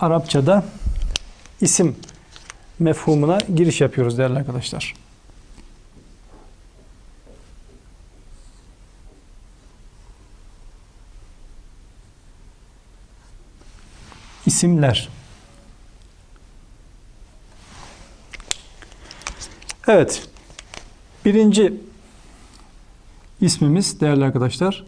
Arapçada isim mefhumuna giriş yapıyoruz değerli arkadaşlar. İsimler. Evet. Birinci ismimiz değerli arkadaşlar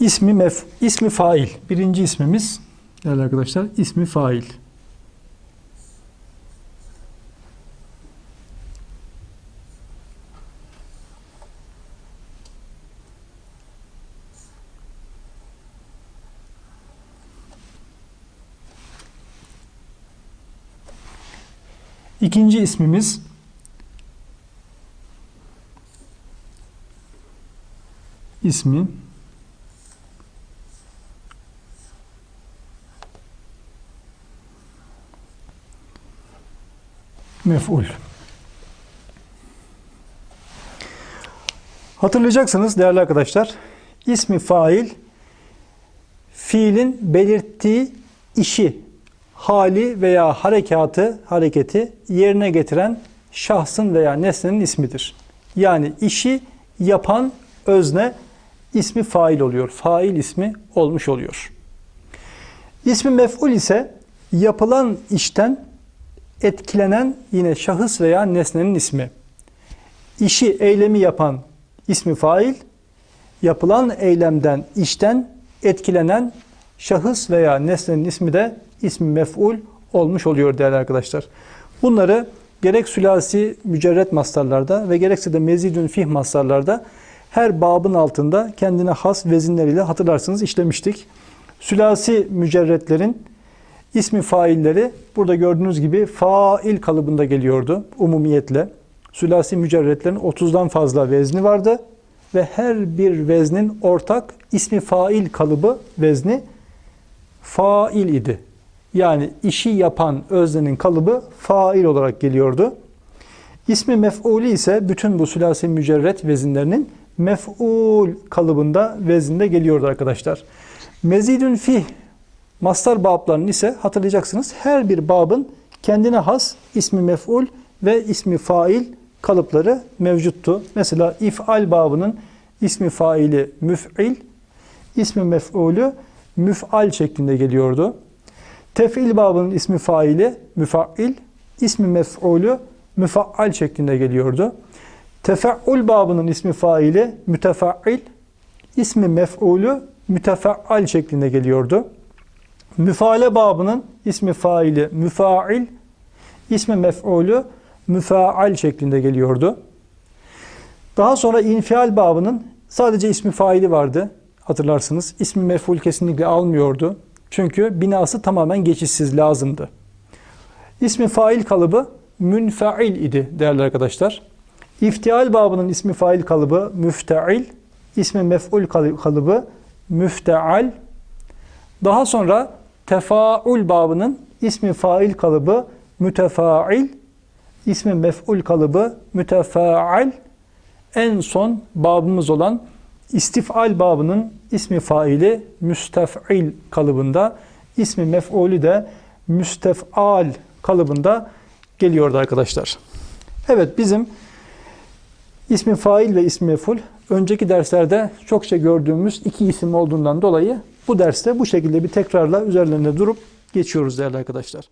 İsmi mef ismi fail. Birinci ismimiz değerli arkadaşlar ismi fail. İkinci ismimiz ismi mef'ul. Hatırlayacaksınız değerli arkadaşlar. ismi fail fiilin belirttiği işi, hali veya harekatı, hareketi yerine getiren şahsın veya nesnenin ismidir. Yani işi yapan özne ismi fail oluyor. Fail ismi olmuş oluyor. İsmi mef'ul ise yapılan işten etkilenen yine şahıs veya nesnenin ismi. İşi, eylemi yapan ismi fail, yapılan eylemden, işten etkilenen şahıs veya nesnenin ismi de ismi mef'ul olmuş oluyor değerli arkadaşlar. Bunları gerek sülasi mücerret mastarlarda ve gerekse de mezidün fih mastarlarda her babın altında kendine has vezinleriyle hatırlarsınız işlemiştik. Sülasi mücerretlerin ismi failleri burada gördüğünüz gibi fail kalıbında geliyordu umumiyetle. Sülasi mücerretlerin 30'dan fazla vezni vardı ve her bir veznin ortak ismi fail kalıbı vezni fail idi. Yani işi yapan öznenin kalıbı fail olarak geliyordu. İsmi mef'ulü ise bütün bu sülasi mücerret vezinlerinin mef'ul kalıbında vezinde geliyordu arkadaşlar. Mezidün fih mastar bablarının ise hatırlayacaksınız her bir babın kendine has ismi mef'ul ve ismi fail kalıpları mevcuttu. Mesela if'al babının ismi faili müf'il, ismi mef'ulü müf'al şeklinde geliyordu. Tef'il babının ismi faili müfa'il, ismi mef'ulü müfa'al şeklinde geliyordu. Tefe'ul babının ismi faili mütefa'il, ismi mef'ulü mütefa'al şeklinde geliyordu. Müfale babının ismi faili müfail, ismi mef'ulü müfaal şeklinde geliyordu. Daha sonra infial babının sadece ismi faili vardı. Hatırlarsınız. İsmi mef'ul kesinlikle almıyordu. Çünkü binası tamamen geçişsiz lazımdı. İsmi fail kalıbı münfail idi değerli arkadaşlar. İftial babının ismi fail kalıbı müfteil, ismi mef'ul kalıbı müfteal. Daha sonra tefaul babının ismi fail kalıbı mütefail, ismi mef'ul kalıbı mütefaal. En son babımız olan istifal babının ismi faili müstef'il kalıbında, ismi mef'ulü de müstef'al kalıbında geliyordu arkadaşlar. Evet bizim ismi fail ve ismi mef'ul önceki derslerde çokça gördüğümüz iki isim olduğundan dolayı bu derste bu şekilde bir tekrarla üzerlerinde durup geçiyoruz değerli arkadaşlar.